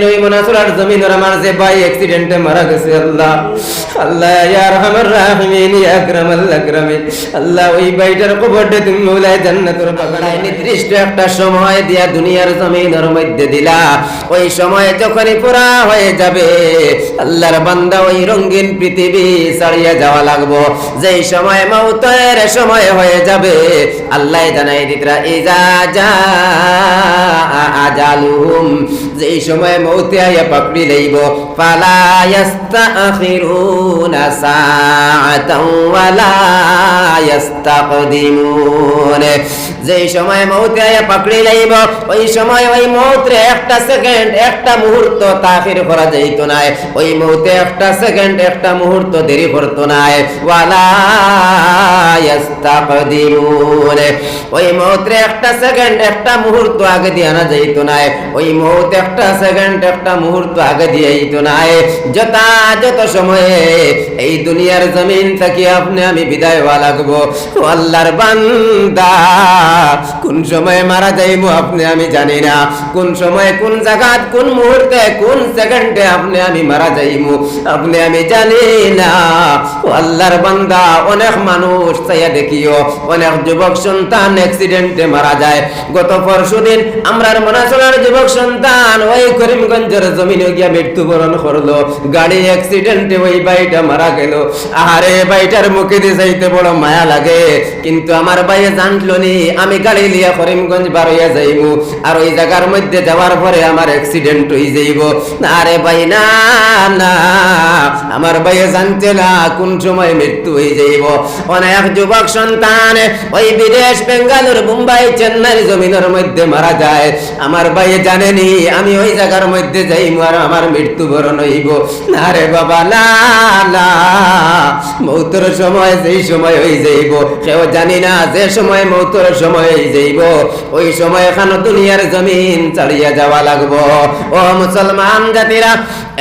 ওই ভাই অ্যাক্সিডেন্টে মারা গেছে, আল্লাহ। আল্লাহ, ইয়া রহমান রাহিমিন, ইয়া আকরামাল আকরামিন। আল্লাহ, ওই ভাইটার তুমি জান্নাতের বাগানে নির্দিষ্ট একটা সময় দিয়া দুনিয়ার জমিনের মধ্যে দিলা। ওই সময় যখনই পুরা হয়ে যাবে, আল্লাহর বান্দা ওই রঙিন পৃথিবী ছাড়িয়ে যাওয়া লাগবো। যেই সময় মৌতের সময় হয়ে যাবে, আল্লাহ জানাই দিতরা, ইজা যেই সময় মৌতে আইয়া পাকড়ি লইব, ফালা ইয়াস্তাখিরুনা সাআতাও ওয়ালা সময় মৌতে আইয়া পাকড়ি লইব, ওই সময় ওই একটা সেকেন্ড, একটা মুহূর্ত তাখির করা যাইত না ওই মৌতে একটা সেকেন্ড, একটা মুহূর্ত দেরি করত না ওই মৌতে একটা সেকেন্ড, একটা মুহূর্ত আগে দিয়ে আনা যাইত না ওই মৌত একটা সেকেন্ড একটা মুহূর্ত আগে দিয়ে আইত না যত যত সময়ে এই দুনিয়ার জমিন থেকে আপনি আমি বিদায় হওয়া লাগবো আল্লাহর বান্দা, কোন সময়ে মারা যাইবো আপনি আমি জানি না। কোন সময়ে, কোন জায়গাত কোন মুহূর্তে, কোন সেকেন্ডে আপনি আমি মারা যাইবো, আপনি আমি জানি না। আল্লাহর বান্দা, অনেক মানুষ চাইয়া দেখিও, অনেক যুবক সন্তান অ্যাক্সিডেন্টে মারা যায়। গত পরশু দিন আমরার মনাচলার যুবক সন্তান ওই করিমগঞ্জের জমিনে গিয়া মৃত্যুবরণ করল। গাড়ি অ্যাক্সিডেন্টে ওই বাইটা মারা গেল। আরে বাইটার মুখে দিয়ে যাইতে বড় মায়া লাগে। কিন্তু আমার বাইয়ে জানলো নি, আমি গাড়ি লিয়া করিমগঞ্জ যাইবো আর ওই জায়গার মধ্যে যাওয়ার পরে আমার অ্যাক্সিডেন্ট হয়ে যাইব। আরে ভাই, না না, আমার ভাইয়ে জানতে না কোন সময় মৃত্যু হয়ে যাইব। অনেক যুবক সন্তান, ওই বিদেশ, বেঙ্গালুর, মুম্বাই, চেন্নাই জমিনের মধ্যে মারা যায়। আমার ভাইয়ে জানেনি আমি ওই জায়গার মধ্যে যাই আর আমার মৃত্যুবরণ হইব। না রে বাবা না। মৌতর সময় যেই সময় হয়ে যাইব। কেউ জানি না যে সময় মৌতর সময় হয়ে যাইব। ওই সময় এখানে দুনিয়ার জমিন চালিয়ে যাওয়া লাগবো। ও মুসলমান জাতিরা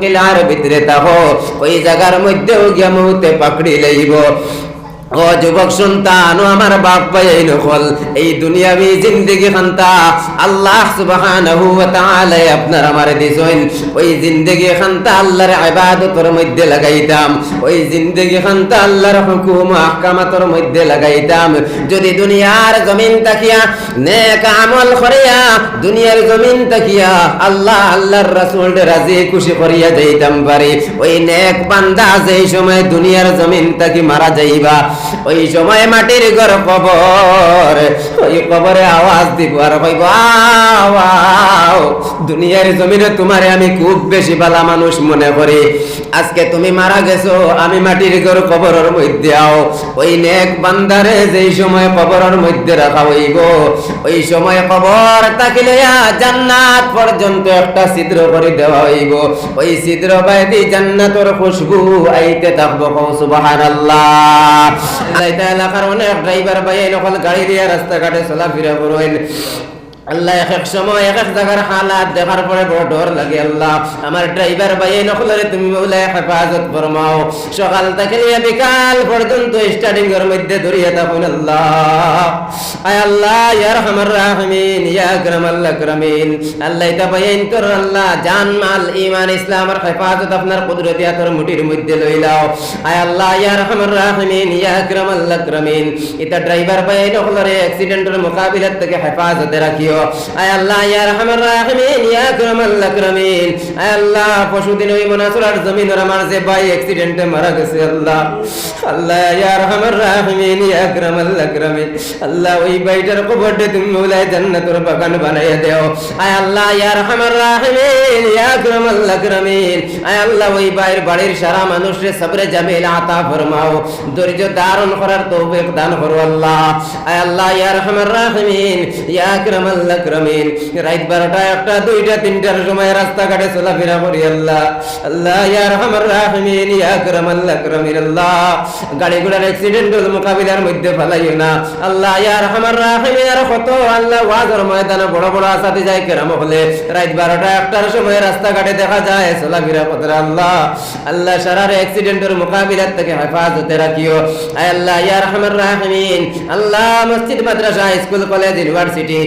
কিলার ভিতরে থাকো ওই জায়গার মধ্যেও গিয়া মৌতে পাকড়ি লইব ও যুবক সন্তান ও আমার বাপ এই নকল এই দুনিয়াবি জিন্দেগি খান্তা। আল্লাহ সুবহানাহু ওয়া তাআলা আপনার আমারে দিছেন। ওই জিন্দেগি খান্তা আল্লাহর ইবাদতের মধ্যে লাগাইতাম। ওই জিন্দেগি খান্তা আল্লাহর হুকুম আহকামাতের মধ্যে লাগাইতাম। যদি দুনিয়ার জমিন তাকিয়া নেক আমল করিয়া দুনিয়ার জমিন তাকিয়া আল্লাহ আল্লাহর রাসূল রাজি খুশি করিয়া যাইতাম পারি। ওই নেক বান্দা যেই সময় দুনিয়ার জমিন তাকি মারা যাইবা ওই সময় মাটির ঘর কবর, ওই কবরে আওয়াজ দিব আর আও দুনিয়ার জমিনে তোমারে আমি খুব বেশি ভালা মানুষ মনে করি। আজকে তুমি মারা গেছো, আমি মাটির ঘর কবরের মধ্যে আও। ওই নেক বান্দারে যেই সময় কবরের মধ্যে রাখা হইব, ওই সময় কবর তাকিলে জান্নাত পর্যন্ত একটা ছিদ্র করে দেওয়া হইব। ওই ছিদ্র বাইদি জান্নাতর খুশবু আইতে থাকব সুবহানাল্লাহ। আল্লাহ এলাকার অনেক ড্রাইভার ভাই নকল গাড়ি দিয়ে রাস্তাঘাটে চলাফেরা করেন। আল্লাহ এক এক সময় এক এক জায়গার হালাত দেখার পরে বড় ডর লাগে, আল্লাহ, আমার ড্রাইভার ভাই নকলের তুমি বলে হেফাজত ফরমাও। সকাল থেকে নিয়ে বিকাল পর্যন্ত স্টার্টিং এর মধ্যে ধরিয়ে আল্লাহ। আয় আল্লাহ, ইয়া রহমান রাহমিন, ইয়া আল্লাহ আল্লাহ এটা তোর আল্লাহ, জান, মাল, ঈমান ইসলামের হেফাজত আপনার কুদরতি হাতের মুঠির মধ্যে লইলাও আয় আল্লাহ, ইয়া রহমান রাহমিন, ইয়া আকরাম আল্লাহ আকরামিন। এটা ড্রাইভার ভাই নকলের অ্যাক্সিডেন্টের মোকাবিলার থেকে হেফাজতে রাখিও। দেও। বাড়ির সারা সবরে আতা ফরমাও। ধৈর্য করার তৌফিক দান করো আল্লাহ। আয় আল্লাহ, ইয়া ইয়া আল্লাহ আকরামিন রাত বারোটা একটা, দুইটা, তিনটার সময় রাস্তাঘাটে চলাফেরা করি আল্লাহ। আল্লাহ, ইয়া রহমান রাহিমিন, ইয়া আকরাম আল্লাহ আকরামিন আল্লাহ। গাড়ি ঘোড়ার অ্যাক্সিডেন্ট মোকাবিলার মধ্যে ফেলাইও না। আল্লাহ, ইয়া রহমান রাহিমিন, আর কত আল্লাহ, ওয়াজের ময়দানে বড় বড় আসাতে যায় কেরাম হলে। রাত বারোটা একটার সময় রাস্তাঘাটে দেখা যায় চলাফেরা পথে আল্লাহ। আল্লাহ সারার অ্যাক্সিডেন্টের মোকাবিলার থেকে হেফাজতে রাখিও। আল্লাহ, ইয়া রহমান রাহিমিন, আল্লাহ, মসজিদ, মাদ্রাসা, স্কুল, কলেজ, ইউনিভার্সিটি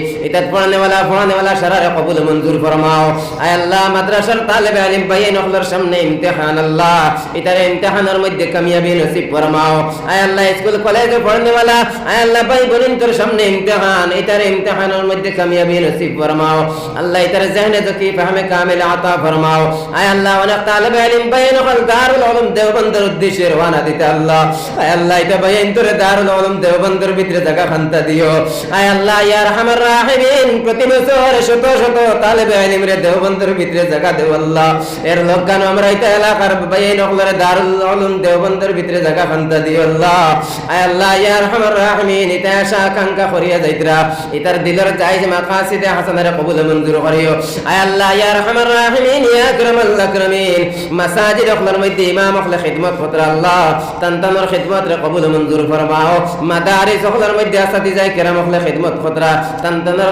ইতাত পড়ানে वाला পড়ানে वाला সারারে কবুল মঞ্জুর ফরমাও আয় আল্লাহ মাদ্রাসার তালেবে আলিম ভাই নখলের সামনে ইমতিহান আল্লাহ ইতারে ইমতিহানের মধ্যে কামিয়াবি নসিব ফরমাও আয় আল্লাহ স্কুল কলেজে পড়ানে वाला আয় আল্লাহ ভাই বোনিন তোর সামনে ইমতিহান ইতারে ইমতিহানের মধ্যে কামিয়াবি নসিব ফরমাও আল্লাহ ইতারে জহনে জকি ফাহমে কামিল আতা ফরমাও আয় আল্লাহ অনেক তালেবে আলিম ভাই নখল দারুল উলুম দেওবন্দের উদ্দেশ্যে রওনা দিতে আল্লাহ আয় আল্লাহ এটা ভাই তোরে দারুল উলুম দেওবন্দের ভিতরে জায়গা খান্তা দিও আয় আল্লাহ ইয়া রহমান রাহিমিন প্রতি বছর শত শত তালেবে ইলম রে দেওবন্দের ভিতরে জায়গা দেও আল্লাহ। এর লোকান আমরা এটা এলাকার ভাই নকলরে দারুল উলুম দেওবন্দের ভিতরে জায়গা খান্তা দিও আল্লাহ। আয় আল্লাহ, ইয়া রহমান রাহিমিন এটা আশা আকাঙ্ক্ষা করিয়া যাইতরা। ইতার দিলের জায়েজ মাকাসিদে হাসানারে কবুল মঞ্জুর করিও। আল্লাহ, ইয়া রহমান রাহিমিন, ইয়া আকরামাল আকরামিন। মাসাজিদ অখলার মধ্যে ইমাম অখলা খিদমত ফতর আল্লাহ। তান্তানোর খিদমত রে কবুল মঞ্জুর ফরমাও। মাদারিস অখলার মধ্যে আসাতি যায় কেরাম অখলা খিদমত ফতরা তান্তানোর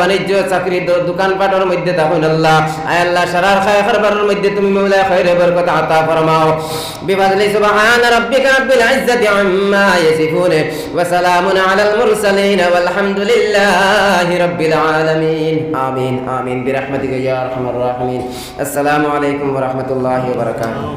বাণিজ্য, চাকরি দোকানপাটের মধ্যে তাহলে আল্লাহ। আয় আল্লাহ, সারার খায় খারবারের মধ্যে তুমি মৌলা খয়রে বরকত আতা ফরমাও। সুবহান রাব্বিকা রাব্বিল ইজ্জাতি আম্মা ইয়াসিফুন। ওয়া সালামুন আলাল মুরসালিন ওয়াল হামদুলিল্লাহি রাব্বিল আলামিন। আমিন আমিন, বিরহমাতিকা ইয়া আরহামার রাহিমিন। আসসালামু আলাইকুম ওয়া রাহমাতুল্লাহি ওয়া বারাকাতুহু।